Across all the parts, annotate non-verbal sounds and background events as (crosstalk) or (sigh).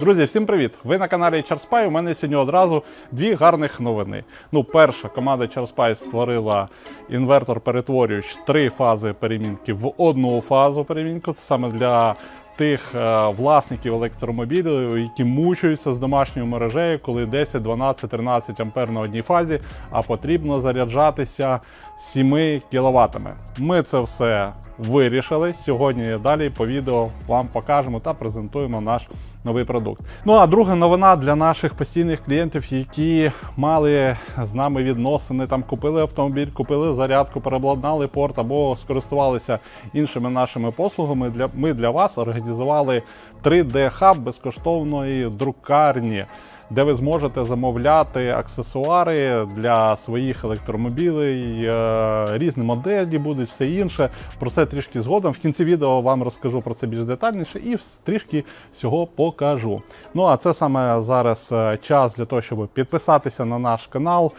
Друзі, всім привіт! Ви на каналі Charspy. У мене сьогодні одразу дві гарних новини. Ну, перша команда Charspy створила інвертор перетворюючи три фази перемінки в одну фазу перемінку. Це саме для тих е, власників електромобілів, які мучаються з домашньою мережею, коли 10, 12, 13 ампер на одній фазі, а потрібно заряджатися 7 кіловатами. Ми це все вирішили. Сьогодні далі по відео вам покажемо та презентуємо наш новий продукт. Ну а друга новина для наших постійних клієнтів, які мали з нами відносини, там купили автомобіль, купили зарядку, переобладнали порт або скористувалися іншими нашими послугами. Для ми для вас організували 3D-хаб безкоштовної друкарні де ви зможете замовляти аксесуари для своїх електромобілей, е, різні моделі будуть, все інше. Про це трішки згодом. В кінці відео вам розкажу про це більш детальніше і трішки всього покажу. Ну а це саме зараз е, час для того, щоб підписатися на наш канал.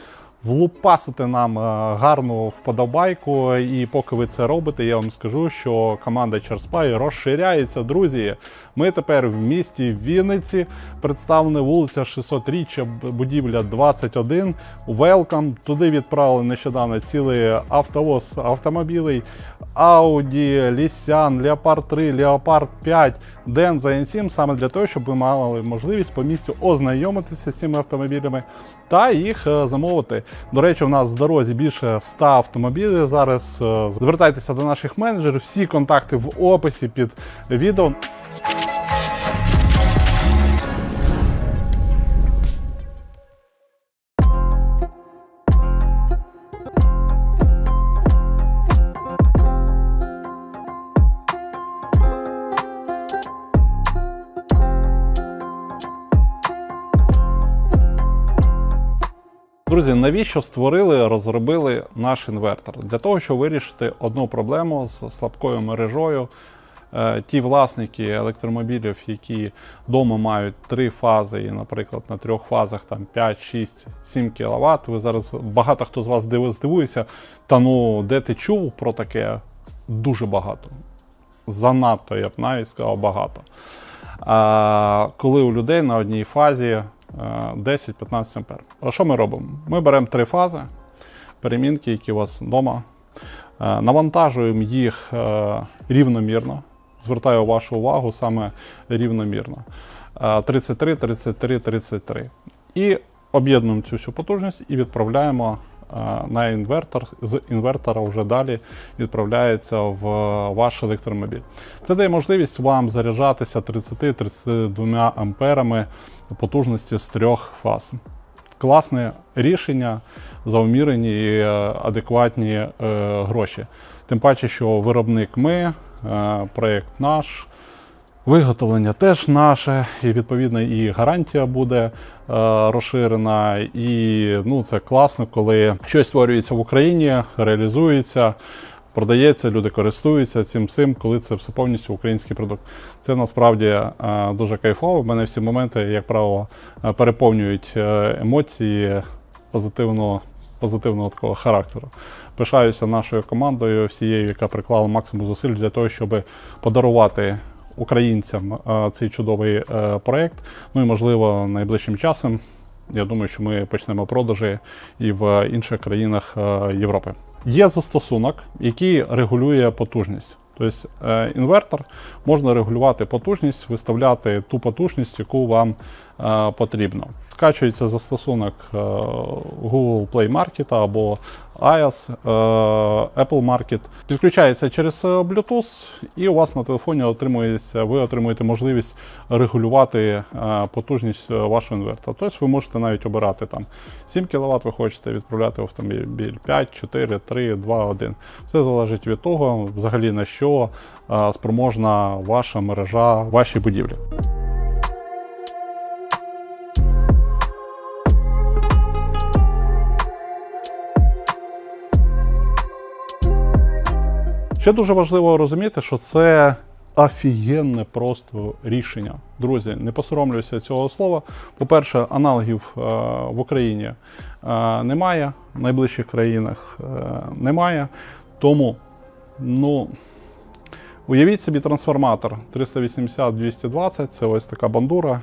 Влупасити нам е, гарну вподобайку, і поки ви це робите, я вам скажу, що команда Charspy розширяється, друзі. Ми тепер в місті Вінниці, представлена вулиця 600-річчя, будівля 21. Велкам. Туди відправили нещодавно цілий автовоз автомобілей Audi, Nissan, Leopard 3, Leopard 5, Denza N7, саме для того, щоб ви мали можливість по місцю ознайомитися з цими автомобілями та їх е, замовити. До речі, у нас в дорозі більше 100 автомобілів зараз. Е, Звертайтеся до наших менеджерів, всі контакти в описі під відео. Навіщо створили, розробили наш інвертор? Для того, щоб вирішити одну проблему з слабкою мережою. Е, Ті власники електромобілів, які вдома мають три фази, і, наприклад, на трьох фазах там 5, 6, 7 кВт. Ви зараз багато хто з вас здивується, та ну де ти чув про таке? Дуже багато. Занадто, я б навіть сказав, багато. А, коли у людей на одній фазі 10-15 ампер. А що ми робимо? Ми беремо три фази, перемінки, які у вас вдома, е, навантажуємо їх е, рівномірно. Звертаю вашу увагу саме рівномірно. Е, 33, 33, 33. І об'єднуємо цю всю потужність і відправляємо е, на інвертор. З інвертора вже далі відправляється в ваш електромобіль. Це дає можливість вам заряджатися 30-32 амперами потужності з трьох фаз. Класне рішення за умірені і е, адекватні е, гроші. Тим паче, що виробник ми, е, проєкт наш, Виготовлення теж наше, і відповідно і гарантія буде е, розширена. І ну, це класно, коли щось створюється в Україні, реалізується, продається, люди користуються цим всім, коли це все повністю український продукт. Це насправді е, дуже кайфово. В мене всі моменти, як правило, е, переповнюють е, емоції позитивного, позитивного такого характеру. Пишаюся нашою командою, всією, яка приклала максимум зусиль для того, щоб подарувати українцям е, цей чудовий е, проект. Ну і можливо найближчим часом. Я думаю, що ми почнемо продажі і в інших країнах е, Європи. Є застосунок, який регулює потужність. Тобто інвертор можна регулювати потужність, виставляти ту потужність, яку вам потрібно. Скачується застосунок е, Google Play Market або iOS, е, Apple Market. Підключається через е, Bluetooth, і у вас на телефоні отримується, ви отримуєте можливість регулювати е, потужність е, вашого інвертора. Тобто ви можете навіть обирати там 7 кВт, ви хочете відправляти в автомобіль 5, 4, 3, 2, 1. Все залежить від того, взагалі на що е, спроможна ваша мережа, ваші будівлі. Ще дуже важливо розуміти, що це офігенне просто рішення. Друзі, не посоромлюся цього слова. По-перше, аналогів е, в Україні е, немає, в найближчих країнах е, немає. Тому, ну. Уявіть собі трансформатор 380-220, це ось така бандура,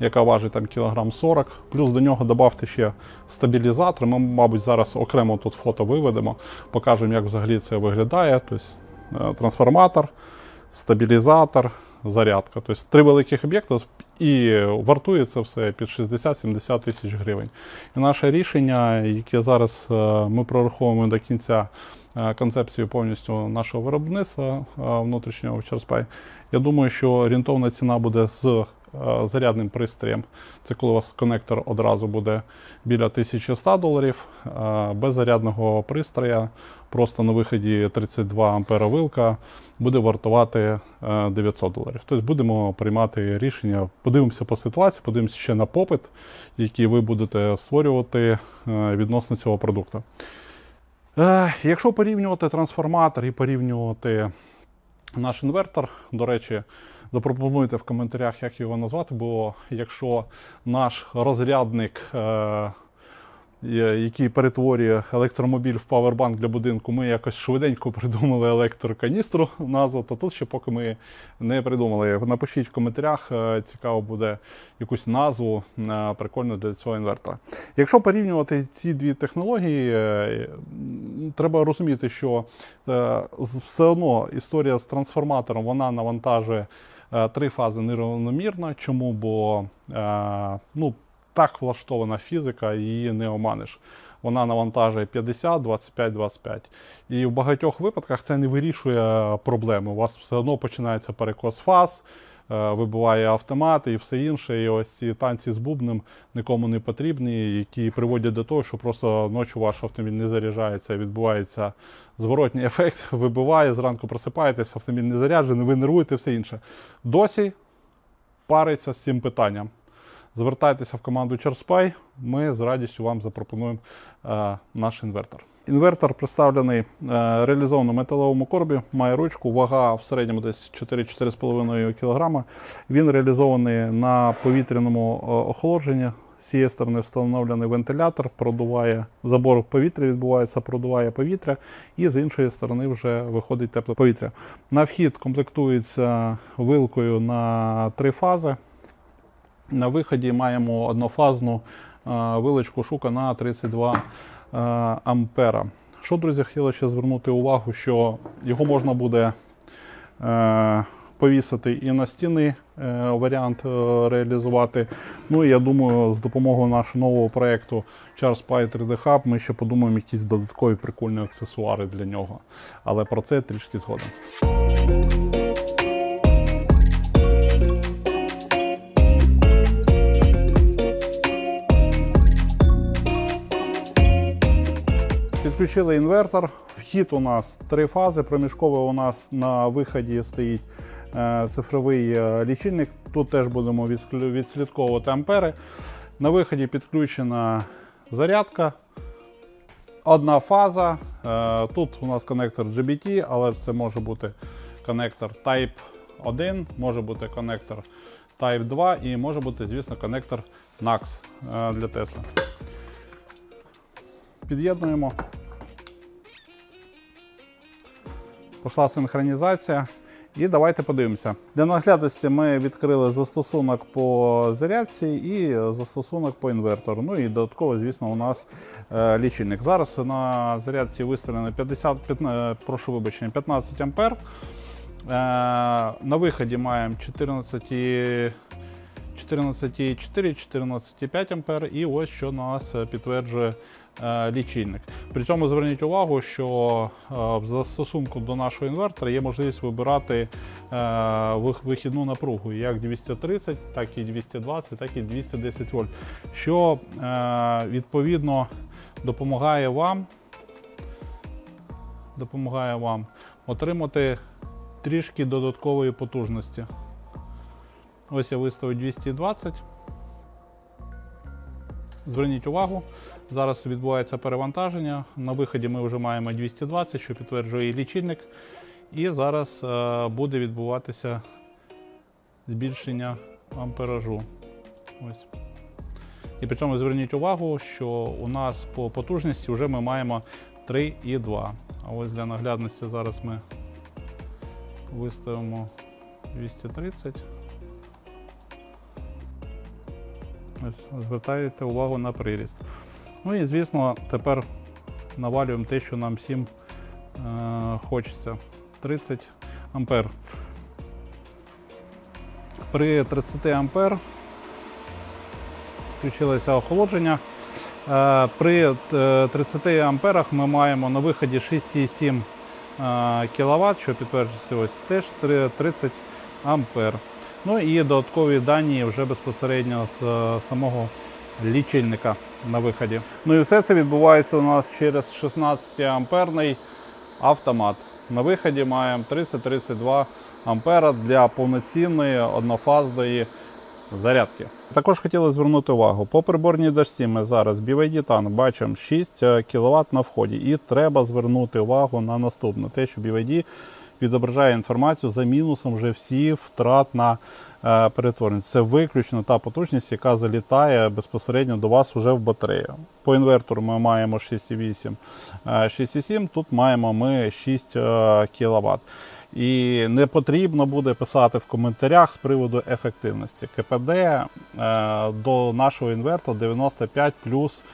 яка важить там кілограм 40. Плюс до нього додавте ще стабілізатор. Ми, мабуть, зараз окремо тут фото виведемо, покажемо, як взагалі це виглядає. Тобто е, трансформатор, стабілізатор, зарядка. Тобто три великих об'єкти і вартує це все під 60-70 тисяч гривень. І наше рішення, яке зараз е, ми прораховуємо до кінця е, концепцію повністю нашого виробництва внутрішнього в Черспай, я думаю, що орієнтовна ціна буде з зарядним пристроєм. Це коли у вас конектор одразу буде біля 1100 доларів, е, без зарядного пристроя. Просто на виході 32 ампера вилка буде вартувати е, 900 доларів. Тобто будемо приймати рішення, подивимося по ситуації, подивимося ще на попит, який ви будете створювати е, відносно цього продукту. Е, Якщо порівнювати трансформатор і порівнювати наш інвертор, до речі, запропонуйте в коментарях, як його назвати, бо якщо наш розрядник, е, який перетворює електромобіль в павербанк для будинку, ми якось швиденько придумали електроканістру назву, то тут ще поки ми не придумали. Напишіть в коментарях, е, цікаво буде якусь назву е, прикольну для цього інвертора. Якщо порівнювати ці дві технології, е, треба розуміти, що все одно історія з трансформатором вона навантажує три фази нерівномірно. Чому? Бо е, ну, так влаштована фізика, її не оманиш. Вона навантажує 50, 25, 25. І в багатьох випадках це не вирішує проблеми. У вас все одно починається перекос фаз, е, вибиває автомат і все інше. І ось ці танці з бубнем нікому не потрібні, які приводять до того, що просто ночі ваш автомобіль не заряджається, відбувається зворотній ефект, (laughs) вибиває, зранку просипаєтесь, автомобіль не заряджений, ви нервуєте, все інше. Досі париться з цим питанням. Звертайтеся в команду Черспай, ми з радістю вам запропонуємо е, наш інвертор. Інвертор представлений, е, реалізовано в металевому коробі, має ручку, вага в середньому десь 4-4,5 кг. Він реалізований на повітряному е, охолодженні. З цієї сторони встановлений вентилятор, продуває забор повітря, відбувається, продуває повітря, і з іншої сторони вже виходить тепле повітря. На вхід комплектується вилкою на три фази. На виході маємо однофазну е, вилочку шука на 32 е, ампера. Що, друзі, хотіла ще звернути увагу, що його можна буде е, повісити і на стіни е, варіант е, реалізувати. Ну і я думаю, з допомогою нашого нового проєкту Charles Pie 3D Hub ми ще подумаємо якісь додаткові прикольні аксесуари для нього. Але про це трішки згодом. Підключили інвертор. Вхід у нас три фази. Проміжковий у нас на виході стоїть е, цифровий е, лічильник. Тут теж будемо відслідковувати ампери. На виході підключена зарядка. Одна фаза. Е, Тут у нас конектор GBT, але це може бути конектор Type 1, може бути конектор Type 2 і може бути, звісно, конектор NAX для Tesla. Під'єднуємо. Пішла синхронізація. І давайте подивимося. Для наглядності ми відкрили застосунок по зарядці і застосунок по інвертору. Ну і додатково, звісно, у нас е, лічильник. Зараз на зарядці виставлено 50, 15, прошу вибачення, 15 ампер. Е, на виході маємо 14 і- 14,4, 14,5 ампер, і ось що нас е, підтверджує е, лічильник. При цьому зверніть увагу, що е, в застосунку до нашого інвертора є можливість вибирати вихідну напругу як 230, так і 220, так і 210 вольт, що відповідно допомагає вам, допомагає вам отримати трішки додаткової потужності. Ось я виставив 220. Зверніть увагу, зараз відбувається перевантаження. На виході ми вже маємо 220, що підтверджує лічильник. І зараз е, буде відбуватися збільшення амперажу. Ось. І при цьому зверніть увагу, що у нас по потужності вже ми маємо 3,2. А ось для наглядності зараз ми виставимо 230. Звертаєте увагу на приріст. Ну і звісно, тепер навалюємо те, що нам всім е, хочеться. 30 ампер. При 30 ампер включилося охолодження. Е, При е, 30 амперах ми маємо на виході 6,7 кВт, що підтверджується ось теж 30 ампер. Ну і додаткові дані вже безпосередньо з е, самого лічильника на виході. Ну і все це відбувається у нас через 16 амперний автомат. На виході маємо 30-32 ампера для повноцінної однофазної зарядки. Також хотіли звернути увагу, по приборній дошці ми зараз BYD Tan бачимо 6 кВт на вході. І треба звернути увагу на наступне: те, що BYD відображає інформацію за мінусом вже всі втрат на е, перетворення. Це виключно та потужність, яка залітає безпосередньо до вас вже в батарею. По інвертору ми маємо 6,8, е, 6,7, тут маємо ми 6 кВт. І не потрібно буде писати в коментарях з приводу ефективності. КПД е, до нашого інвертора 95 плюс е,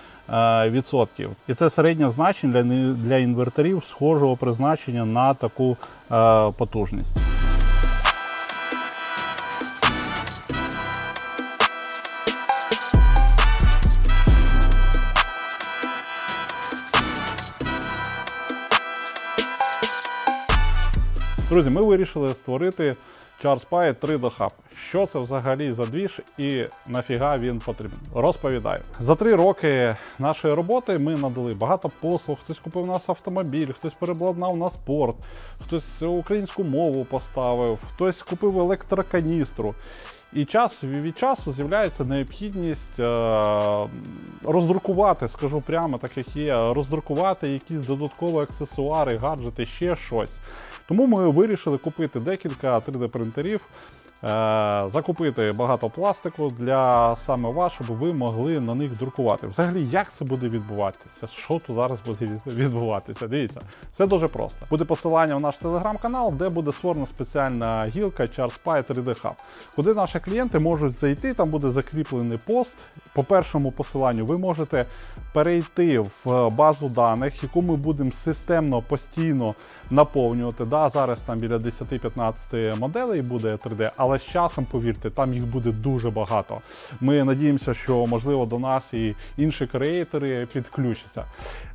відсотків. І це середнє значення для, для інверторів схожого призначення на таку е, потужність. Друзі, ми вирішили створити CharSpy 3D Hub. Що це взагалі за двіж і нафіга він потрібен? Розповідаю. За три роки нашої роботи ми надали багато послуг. Хтось купив нас автомобіль, хтось переобладнав на спорт, хтось українську мову поставив, хтось купив електроканістру. І час від часу з'являється необхідність е, роздрукувати, скажу прямо так як є, роздрукувати якісь додаткові аксесуари, гаджети, ще щось. Тому ми вирішили купити декілька 3D-принтерів, е, закупити багато пластику для саме вас, щоб ви могли на них друкувати. Взагалі, як це буде відбуватися? Що тут зараз буде відбуватися? Дивіться, все дуже просто. Буде посилання в наш телеграм-канал, де буде створена спеціальна гілка CharSpy 3D Hub, куди наші клієнти можуть зайти. Там буде закріплений пост. По першому посиланню ви можете перейти в базу даних, яку ми будемо системно постійно наповнювати. Да, зараз там біля 10-15 моделей буде 3D, але з часом, повірте, там їх буде дуже багато. Ми надіємося, що можливо до нас і інші креатори підключаться.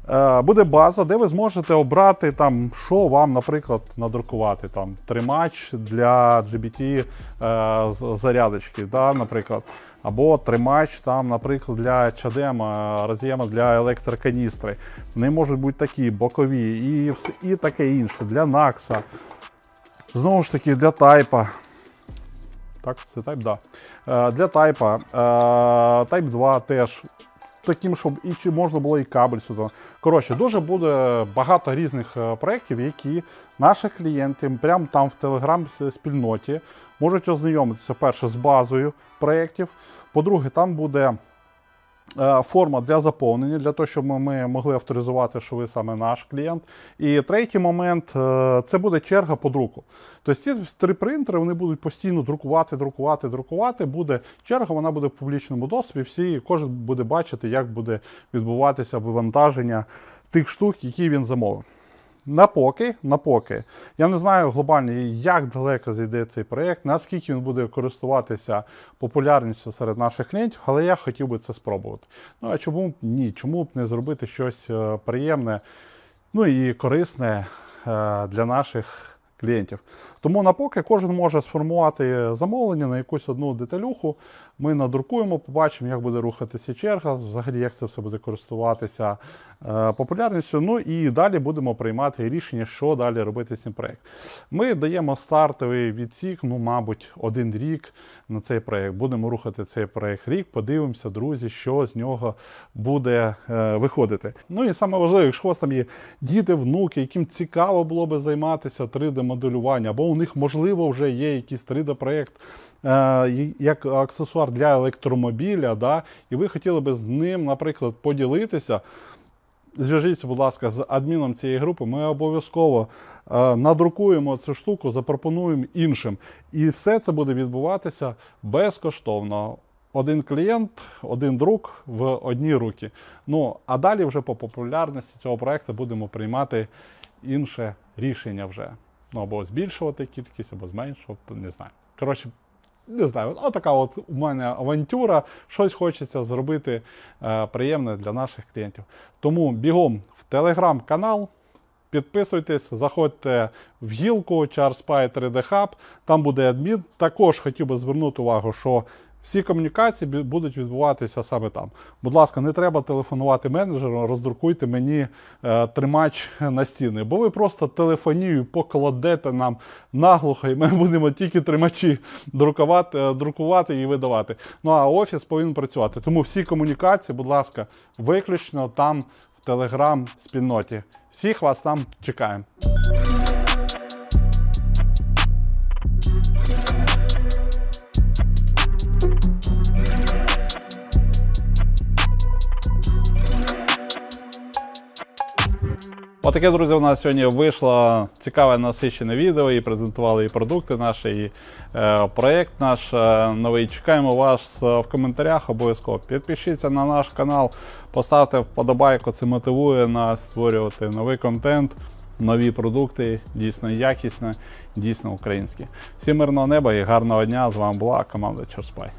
Е, Буде база, де ви зможете обрати там, що вам, наприклад, надрукувати. Там тримач для GBT е, зарядочки, да, наприклад. Або тримач, там, наприклад, для чадема, роз'єма для електроканістри. Вони можуть бути такі бокові і, і таке інше для Накса. Знову ж таки, для тайпа. Так, це тайп, да. Е, для тайпа. Е, тайп 2 теж. Таким, щоб і чи можна було і кабель сюди. Коротше, дуже буде багато різних е, проєктів, які наші клієнти прямо там в телеграм-спільноті можуть ознайомитися перше з базою проєктів. По-друге, там буде форма для заповнення, для того, щоб ми могли авторизувати, що ви саме наш клієнт. І третій момент е, це буде черга по друку. Тобто ці три принтери вони будуть постійно друкувати, друкувати, друкувати. Буде черга, вона буде в публічному доступі. Всі кожен буде бачити, як буде відбуватися вивантаження тих штук, які він замовив. На поки, на поки. Я не знаю глобально, як далеко зайде цей проєкт, наскільки він буде користуватися популярністю серед наших клієнтів, але я хотів би це спробувати. Ну а чому б ні? Чому б не зробити щось е, приємне, ну і корисне е, для наших клієнтів. Тому на поки кожен може сформувати замовлення на якусь одну деталюху. Ми надрукуємо, побачимо, як буде рухатися черга, взагалі як це все буде користуватися популярністю. Ну і далі будемо приймати рішення, що далі робити з цим проєктом. Ми даємо стартовий відсік, ну, мабуть, один рік на цей проєкт. Будемо рухати цей проєкт рік, подивимося, друзі, що з нього буде е, виходити. Ну і саме важливе, якщо у вас там є діти, внуки, яким цікаво було би займатися 3D-моделюванням, або у них, можливо, вже є якийсь 3D-проєкт е, як аксесуар для електромобіля, да, і ви хотіли би з ним, наприклад, поділитися. Зв'яжіться, будь ласка, з адміном цієї групи. Ми обов'язково е, надрукуємо цю штуку, запропонуємо іншим. І все це буде відбуватися безкоштовно. один клієнт, один друк в одні руки. Ну а далі вже по популярності цього проекту будемо приймати інше рішення вже. Ну або збільшувати кількість, або зменшувати, не знаю. Коротше, не знаю, отака от у мене авантюра. Щось хочеться зробити е, приємне для наших клієнтів. Тому бігом в телеграм-канал. Підписуйтесь, заходьте в гілку CharSpy 3D Hub, там буде адмін. Також хотів би звернути увагу, що всі комунікації будуть відбуватися саме там. Будь ласка, не треба телефонувати менеджеру, роздрукуйте мені е, тримач на стіни, бо ви просто телефонію покладете нам наглухо, і ми (laughs) будемо тільки тримачі друкувати, е, друкувати і видавати. Ну а офіс повинен працювати. Тому всі комунікації, будь ласка, виключно там в телеграм-спільноті. Всіх вас там чекаємо. Отаке, друзі, у нас сьогодні вийшло цікаве насичене відео і презентували і продукти наші, і е, проєкт наш е, новий. Чекаємо вас е, в коментарях обов'язково. Підпишіться на наш канал, поставте вподобайку, це мотивує нас створювати новий контент, нові продукти, дійсно якісні, дійсно українські. Всім мирного неба і гарного дня. З вами була команда Чорспай.